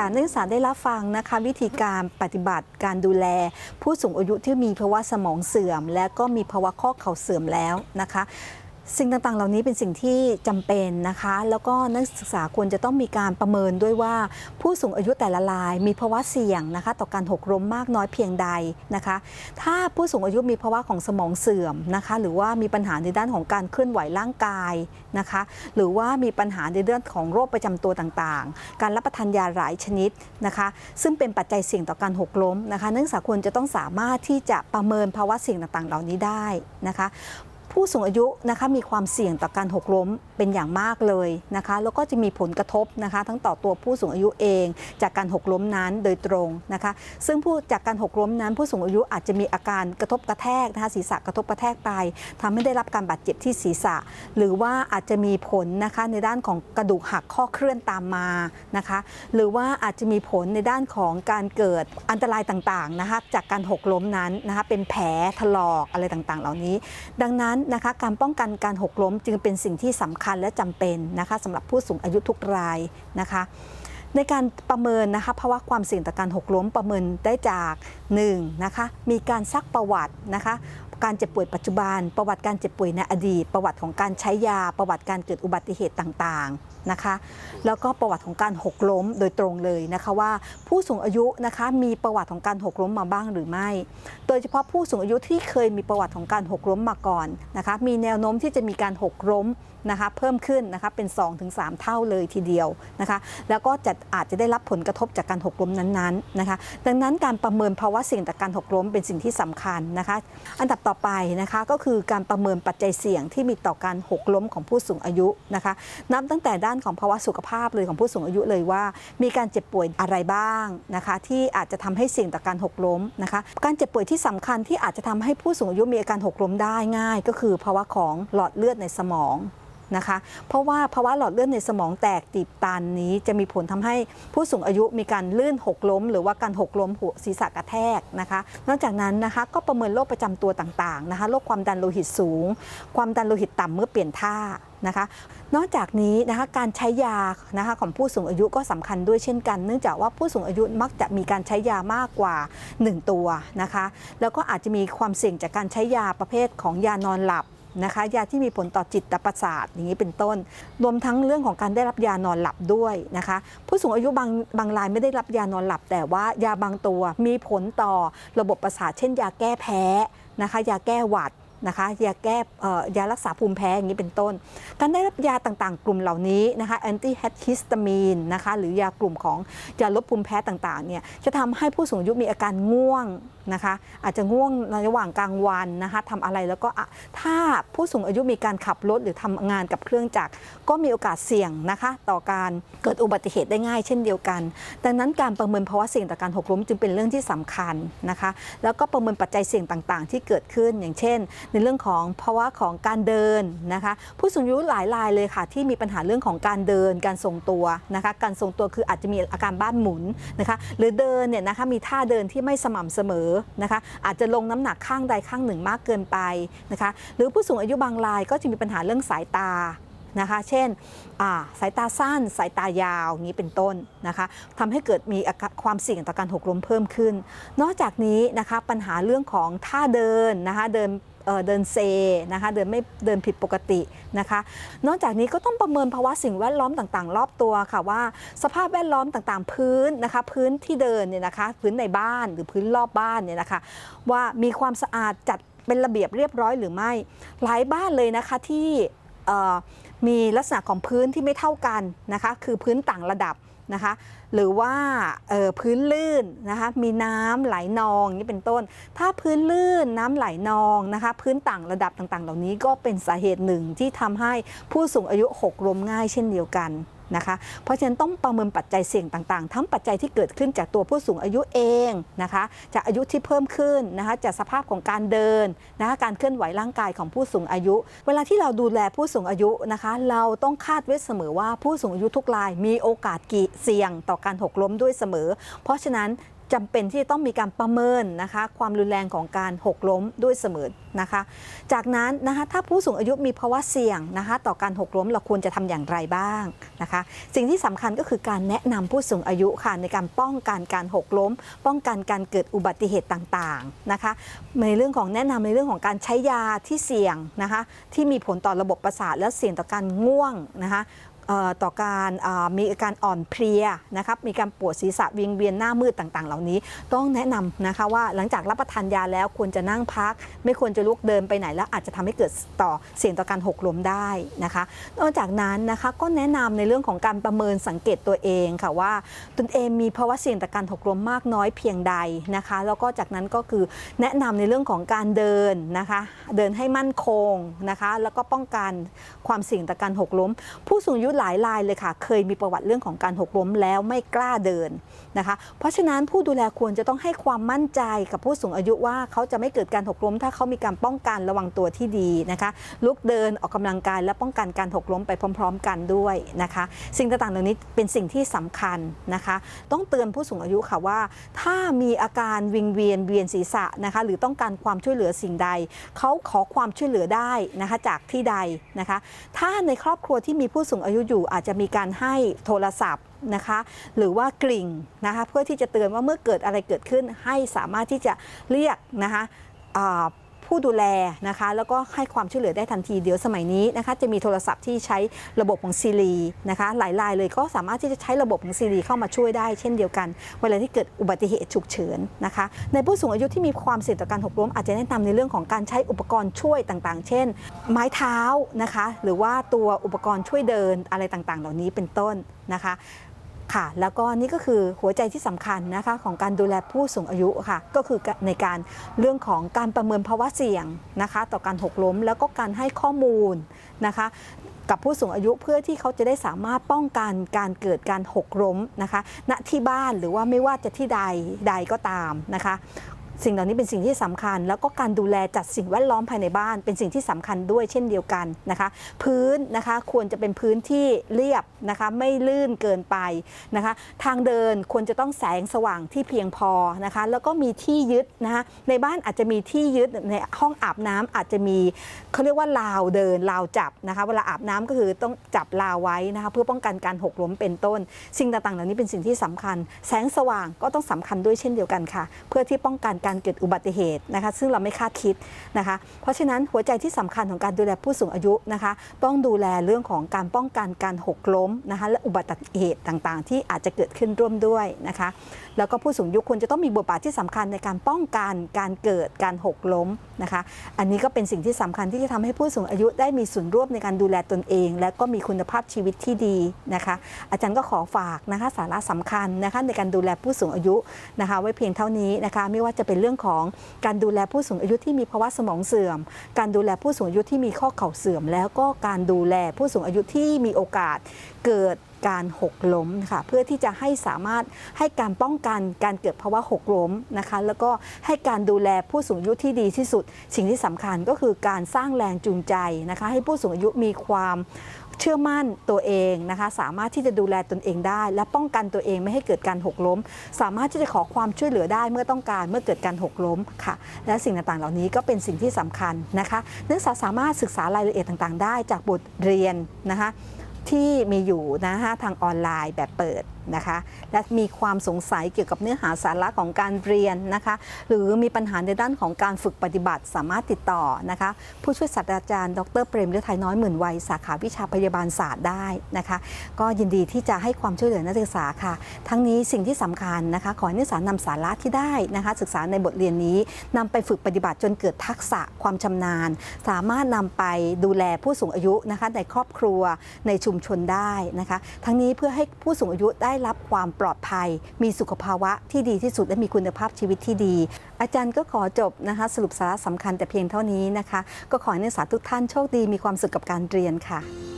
ค่ะนักศึกษาได้รับฟังนะคะวิธีการปฏิบัติการดูแล ผู้สูงอายุที่มีภาวะสมองเสื่อม และก็มีภาวะข้อเข่าเสื่อมแล้วนะคะ สิ่งต่างๆ เหล่านี้เป็นสิ่งที่จำเป็นนะคะ แล้วก็นักศึกษาควรจะต้องมีการประเมินด้วยว่า ผู้สูงอายุแต่ละราย มีภาวะเสี่ยงนะคะ ต่อการหกล้มมากน้อยเพียงใดนะคะ ถ้าผู้สูงอายุมีภาวะของสมองเสื่อมนะคะ หรือว่ามีปัญหาในด้านของการเคลื่อนไหวร่างกายนะคะ หรือว่ามีปัญหาในเรื่องของโรคประจำตัวต่างๆ การรับประทานยาหลายชนิดนะคะ ซึ่งเป็นปัจจัยเสี่ยงต่อการหกล้มนะคะ นักศึกษาควรจะต้องสามารถที่จะประเมินภาวะเสี่ยงต่างๆ เหล่านี้ได้นะคะ ผู้สูงอายุนะคะมีความเสี่ยงต่อการหกล้มเป็นอย่างมากเลยนะคะแล้วก็จะมีผลกระทบนะคะ ทั้งต่อตัวผู้สูงอายุเอง จากการหกล้มนั้นโดยตรงนะคะ ซึ่งผู้จากการหกล้มนั้น ผู้สูงอายุอาจจะมีอาการกระทบกระแทกนะคะศีรษะกระทบกระแทกไปทำให้ได้รับการบาดเจ็บที่ศีรษะ หรือว่าอาจจะมีผลนะคะในด้านของกระดูกหักข้อเคลื่อนตามมานะคะ หรือว่าอาจจะมีผลในด้านของการเกิดอันตรายต่างๆนะคะจากการหกล้มนั้นนะคะเป็นแผลถลอกอะไรต่างๆ เหล่านี้ ดังนั้นนะคะการป้องกันการหกล้มจึงเป็นสิ่งที่สำคัญและจำเป็นนะคะสำหรับผู้สูงอายุทุกรายนะคะในการประเมินนะคะภาวะความเสี่ยงต่อการหกล้มประเมินได้จาก1นะคะมีการซักประวัตินะคะ การเจ็บป่วยปัจจุบัน ประวัติการเจ็บป่วยในอดีต ประวัติของการใช้ยา ประวัติการเกิดอุบัติเหตุต่างๆนะคะ แล้วก็ประวัติของการหกล้มโดยตรงเลยนะคะว่า ผู้สูงอายุนะคะมีประวัติของการหกล้มมาบ้างหรือไม่ โดยเฉพาะผู้สูงอายุที่เคยมีประวัติของการหกล้มมาก่อนนะคะ มีแนวโน้มที่จะมีการหกล้มนะคะเพิ่มขึ้นนะคะเป็น 2-3 เท่าเลยทีเดียวนะคะแล้วก็จะอาจจะได้รับผลกระทบจากการหกล้มนั้นๆนะคะดังนั้นการประเมินภาวะเสี่ยงต่อการหกล้มเป็นสิ่งที่สำคัญนะคะอันดับต่อไปนะคะก็คือการประเมินปัจจัยเสี่ยงที่มีต่อการหกล้มของผู้สูงอายุนะคะนับตั้งแต่ด้านของภาวะสุขภาพเลยของผู้สูงอายุเลยว่า มีการเจ็บป่วยอะไรบ้างนะคะ ที่อาจจะทำให้เสี่ยงต่อการหกล้มนะคะการเจ็บป่วยที่สำคัญที่อาจจะทำให้ผู้สูงอายุมีอาการหกล้มได้ง่าย ก็คือภาวะของหลอดเลือดในสมอง นะคะ เพราะว่าภาวะหลอดเลือดในสมองแตกตีบตันนี้จะมีผลทำให้ผู้สูงอายุมีการลื่นหกล้ม หรือว่าการหกล้มหัวศีรษะกระแทกนะคะ นอกจากนั้นนะคะก็ประเมินโรคประจำตัวต่างๆนะคะโรคความดันโลหิตสูง ความดันโลหิตต่ำเมื่อเปลี่ยนท่านะคะนอกจากนี้นะคะการใช้ยานะคะของผู้สูงอายุก็สำคัญด้วยเช่นกัน เนื่องจากว่าผู้สูงอายุมักจะมีการใช้ยามากกว่า 1 ตัวนะคะ แล้วก็อาจจะมีความเสี่ยงจากการใช้ยาประเภทของยานอนหลับ นะคะยาที่มีผลต่อจิตประสาทอย่างนี้เป็นต้น รวมทั้งเรื่องของการได้รับยานอนหลับด้วยนะคะ ผู้สูงอายุบางบางรายไม่ได้รับยานอนหลับ แต่ว่ายาบางตัวมีผลต่อระบบประสาทเช่นยาแก้แพ้นะคะยาแก้หวัด นะคะยาแก้ยารักษาภูมิแพ้อย่างนี้เป็นต้น การได้รับยาต่างๆ กลุ่มเหล่านี้นะคะแอนตี้ฮิสตามีนนะคะหรือยากลุ่มของยาลดภูมิแพ้ต่างๆเนี่ยจะทำให้ผู้สูงอายุมีอาการง่วงนะคะอาจจะง่วงในระหว่างกลางวันนะคะทำอะไรแล้วก็ถ้าผู้สูงอายุมีการขับรถหรือทำงานกับเครื่องจักรก็มีโอกาสเสี่ยงนะคะต่อการเกิดอุบัติเหตุได้ง่ายเช่นเดียวกัน ดังนั้นการประเมินภาวะเสี่ยงต่อการหกล้มจึงเป็นเรื่องที่สำคัญนะคะแล้วก็ประเมินปัจจัยเสี่ยงต่างๆ ที่เกิดขึ้นอย่างเช่นในเรื่องของภาวะของการเดินนะคะ ผู้สูงอายุหลายรายเลยค่ะ ที่มีปัญหาเรื่องของการเดินการทรงตัวนะคะ การทรงตัวคืออาจจะมีอาการบ้านหมุนนะคะ หรือเดินเนี่ยนะคะมีท่าเดินที่ไม่สม่ำเสมอนะคะ อาจจะลงน้ำหนักข้างใดข้างหนึ่งมากเกินไปนะคะ หรือผู้สูงอายุบางรายก็จะมีปัญหาเรื่องสายตานะคะ เช่นาสายตาสั้น สายตายาวอย่างนี้เป็นต้นนะคะทำให้เกิดมีความเสี่ยงต่อการหกล้มเพิ่มขึ้น นอกจากนี้นะคะปัญหาเรื่องของท่าเดินนะคะเดิน เดินเซนะคะเดินไม่เดินผิดปกตินะคะ นอกจากนี้ก็ต้องประเมินภาวะสิ่งแวดล้อมต่างๆ รอบตัวค่ะว่า สภาพแวดล้อมต่างๆ พื้นนะคะ พื้นที่เดินเนี่ยนะคะพื้นในบ้านหรือพื้นรอบบ้านเนี่ยนะคะว่ามีความสะอาดจัดเป็นระเบียบเรียบร้อยหรือไม่ หลายบ้านเลยนะคะที่มีลักษณะของพื้นที่ไม่เท่ากันนะคะ คือพื้นต่างระดับ นะคะหรือว่าออพื้นลื่นนะคะมีน้ำไหลนองนี่เป็นต้น ถ้าพื้นลื่นน้ำไหลนองนะคะพื้นต่างระดับต่างๆ เหล่านี้ก็เป็นสาเหตุหนึ่งที่ทำให้ผู้สูงอายุหกล้มง่ายเช่นเดียวกัน นะคะ เพราะฉะนั้นต้องประเมินปัจจัยเสี่ยงต่างๆ ทั้งปัจจัยที่เกิดขึ้นจากตัวผู้สูงอายุเองนะคะจากอายุที่เพิ่มขึ้นนะคะจากสภาพของการเดินนะคะการเคลื่อนไหวร่างกายของผู้สูงอายุ เวลาที่เราดูแลผู้สูงอายุนะคะ เราต้องคาดไว้เสมอว่าผู้สูงอายุทุกรายมีโอกาสกี่เสี่ยงต่อการหกล้มด้วยเสมอ เพราะฉะนั้น จำเป็นที่จะต้องมีการประเมินนะคะความรุนแรงของการหกล้มด้วยเสมอนะคะ จากนั้นนะคะถ้าผู้สูงอายุมีภาวะเสี่ยงนะคะต่อการหกล้มเราควรจะทำอย่างไรบ้างนะคะ สิ่งที่สำคัญก็คือการแนะนำผู้สูงอายุค่ะในการป้องกันการหกล้ม ป้องกันการเกิดอุบัติเหตุต่างๆนะคะ ในเรื่องของแนะนำในเรื่องของการใช้ยาที่เสี่ยงนะคะที่มีผลต่อระบบประสาทและเสี่ยงต่อการง่วงนะคะ ต่อการมีอาการอ่อนเพลียนะครับมีการปวดศีรษะวิงเวียนหน้ามืดต่างๆ เหล่านี้ ต้องแนะนำนะคะว่าหลังจากรับประทานยาแล้วควรจะนั่งพัก ไม่ควรจะลุกเดินไปไหนแล้วอาจจะทำให้เกิดต่อเสี่ยงต่อการหกล้มได้นะคะ นอกจากนั้นนะคะก็แนะนำในเรื่องของการประเมินสังเกตตัวเองค่ะว่าตนเองมีภาวะเสี่ยงต่อการหกล้มมากน้อยเพียงใดนะคะ แล้วก็จากนั้นก็คือแนะนำในเรื่องของการเดินนะคะเดินให้มั่นคงนะคะแล้วก็ป้องกันความเสี่ยงต่อการหกล้ม ผู้สูงอายุหลายรายเลยค่ะ เคยมีประวัติเรื่องของการหกล้มแล้วไม่กล้าเดินนะคะ เพราะฉะนั้นผู้ดูแลควรจะต้องให้ความมั่นใจกับผู้สูงอายุว่าเขาจะไม่เกิดการหกล้ม ถ้าเขามีการป้องกันระวังตัวที่ดีนะคะลุกเดินออกกำลังกายและป้องกันการหกล้มไปพร้อม ๆ กันด้วยนะคะ สิ่งต่างๆเหล่านี้เป็นสิ่งที่สำคัญนะคะ ต้องเตือนผู้สูงอายุค่ะว่า ถ้ามีอาการวิงเวียนเวียนศีรษะนะคะ หรือต้องการความช่วยเหลือสิ่งใด เขาขอความช่วยเหลือได้นะคะจากที่ใดนะคะ ถ้าในครอบครัวที่มีผู้สูงอายุอยู่อาจจะมีการให้โทรศัพท์นะคะหรือว่ากริ่งนะคะเพื่อที่จะเตือนว่าเมื่อเกิดอะไรเกิดขึ้นให้สามารถที่จะเรียกนะคะ ผู้ดูแลนะคะแล้วก็ให้ความช่วยเหลือได้ทันทีเดี๋ยวสมัยนี้นะคะจะมีโทรศัพท์ที่ใช้ระบบของซีรีนะคะหลายรายเลยก็สามารถที่จะใช้ระบบของซีรีเข้ามาช่วยได้เช่นเดียวกัน เวลาที่เกิดอุบัติเหตุฉุกเฉินนะคะในผู้สูงอายุที่มีความเสี่ยงต่อการหกล้มอาจจะแนะนำในเรื่องของการใช้อุปกรณ์ช่วยต่างๆ เช่น ไม้เท้านะคะหรือว่าตัวอุปกรณ์ช่วยเดินอะไรต่างๆ เหล่านี้เป็นต้นนะคะ ค่ะ แล้วก็นี่ก็คือหัวใจที่สำคัญนะคะของการดูแลผู้สูงอายุค่ะ ก็คือในการเรื่องของการประเมินภาวะเสี่ยงนะคะ ต่อการหกล้ม แล้วก็การให้ข้อมูลนะคะกับผู้สูงอายุเพื่อที่เขาจะได้สามารถป้องกันการเกิดการหกล้มนะคะ ณที่บ้านหรือว่าไม่ว่าจะที่ใดใดก็ตามนะคะ สิ่งเหล่านี้เป็นสิ่งที่สำคัญ แล้วก็การดูแลจัดสิ่งแวดล้อมภายในบ้าน เป็นสิ่งที่สำคัญด้วยเช่นเดียวกันนะคะ พื้นนะคะควรจะเป็นพื้นที่เรียบนะคะไม่ลื่นเกินไปนะคะ ทางเดินควรจะต้องแสงสว่างที่เพียงพอนะคะ แล้วก็มีที่ยึดนะคะในบ้านอาจจะมีที่ยึดในห้องอาบน้ำอาจจะมีเขาเรียกว่าราวเดินราวจับนะคะ เวลาอาบน้ำก็คือต้องจับราวไว้นะคะเพื่อป้องกันการหกล้มเป็นต้น สิ่งต่างๆ เหล่านี้เป็นสิ่งที่สำคัญ แสงสว่างก็ต้องสำคัญด้วยเช่นเดียวกันค่ะ เพื่อที่ป้องกันการเกิดอุบัติเหตุนะคะ ซึ่งเราไม่คาดคิดนะคะ เพราะฉะนั้นหัวใจที่สำคัญของการดูแลผู้สูงอายุนะคะ ต้องดูแลเรื่องของการป้องกันการหกล้มนะคะและอุบัติเหตุต่างๆ ที่อาจจะเกิดขึ้นร่วมด้วยนะคะ แล้วก็ผู้สูงอายุควรจะต้องมีบทบาทที่สำคัญในการป้องกันการเกิดการหกล้มนะคะ อันนี้ก็เป็นสิ่งที่สำคัญที่จะทำให้ผู้สูงอายุได้มีส่วนร่วมในการดูแลตนเอง และก็มีคุณภาพชีวิตที่ดีนะคะ อาจารย์ก็ขอฝากนะคะสาระสำคัญนะคะในการดูแลผู้สูงอายุนะคะ ไว้เพียงเท่านี้นะคะ ไม่ว่าจะเป็นเรื่องของการดูแลผู้สูงอายุที่มีภาวะสมองเสื่อม การดูแลผู้สูงอายุที่มีข้อเข่าเสื่อม แล้วก็การดูแลผู้สูงอายุที่มีโอกาสเกิด การหกล้มค่ะเพื่อที่จะให้สามารถให้การป้องกันการเกิดภาวะหกล้มนะคะแล้วก็ให้การดูแลผู้สูงอายุที่ดีที่สุด สิ่งที่สำคัญก็คือการสร้างแรงจูงใจนะคะให้ผู้สูงอายุมีความเชื่อมั่นตัวเองนะคะสามารถที่จะดูแลตนเองได้ และป้องกันตัวเองไม่ให้เกิดการหกล้ม สามารถที่จะขอความช่วยเหลือได้เมื่อต้องการเมื่อเกิดการหกล้มค่ะ และสิ่งต่างๆ เหล่านี้ก็เป็นสิ่งที่สำคัญนะคะนักศึกษาสามารถศึกษารายละเอียดต่างๆ ได้จากบทเรียนนะคะ ที่มีอยู่นะคะทางออนไลน์แบบเปิดนะคะ และมีความสงสัยเกี่ยวกับเนื้อหาสาระของการเรียนนะคะ หรือมีปัญหาในด้านของการฝึกปฏิบัติสามารถติดต่อนะคะ ผู้ช่วยศาสตราจารย์ ดรเปรมฤทัยน้อยหมื่นวัยสาขาวิชาพยาบาลศาสตร์ได้นะคะ ก็ยินดีที่จะให้ความช่วยเหลือนักศึกษาค่ะ ทั้งนี้สิ่งที่สำคัญนะคะ ขอให้นักศึกษานำสาระที่ได้นะคะ ศึกษาในบทเรียนนี้นำไปฝึกปฏิบัติจนเกิดทักษะความชำนาญ สามารถนำไปดูแลผู้สูงอายุนะคะในครอบครัวในชุมมชนได้นะคะ ทั้งนี้เพื่อให้ผู้สูงอายุได้รับความปลอดภัย มีสุขภาวะที่ดีที่สุดและมีคุณภาพชีวิตที่ดี อาจารย์ก็ขอจบนะคะ สรุปสาระสำคัญแต่เพียงเท่านี้นะคะ ก็ขอให้นักศึกษาทุกท่านโชคดีมีความสุขกับการเรียนค่ะ